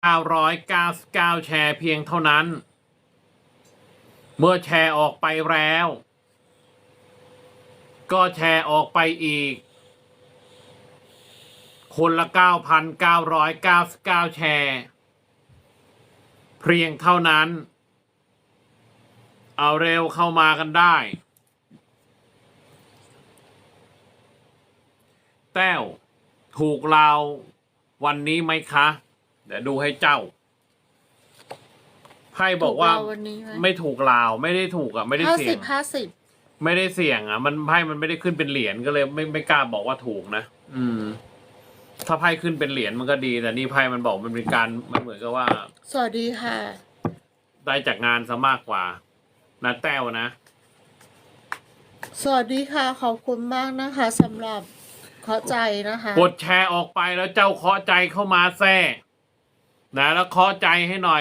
999 แชร์เพียงเท่านั้น เมื่อแชร์ออกไปแล้ว ก็แชร์ออกไปอีก คนละ 9,999 แชร์ เพียงเท่านั้น เอาเร็วเข้ามากันได้ แต้ว ถูกเราววันนี้ไหมคะ เดี๋ยวดูให้เจ้าไพ่บอกว่าถูเรวันนี้ไหมไม่ถูกลาวไม่ได้ถูกอะไม่ได้ห้าเสี่สิยบงห้าสิบไม่ได้เสี่ยงอะ มันไพ่มันไม่ได้ขึ้นเป็นเหรียญก็เลยไม่ไม่กล้าบอกว่าถูกนะอืม ถ้าไพ่ขึ้นเป็นเหรียญมันก็ดี แต่นี่ไพ่มันบอกมันเป็นการมันเหมือนกับว่า สวัสดีค่ะ ได้จากงานซะมากกว่านะแต้วนะสวัสดีค่ะ ขอบคุณมากนะคะสำหรับเข้าใจนะคะ กดแชร์ออกไปแล้วเจ้าเคาะใจเข้ามาแทร่ นะแล้วเคาะใจให้หน่อย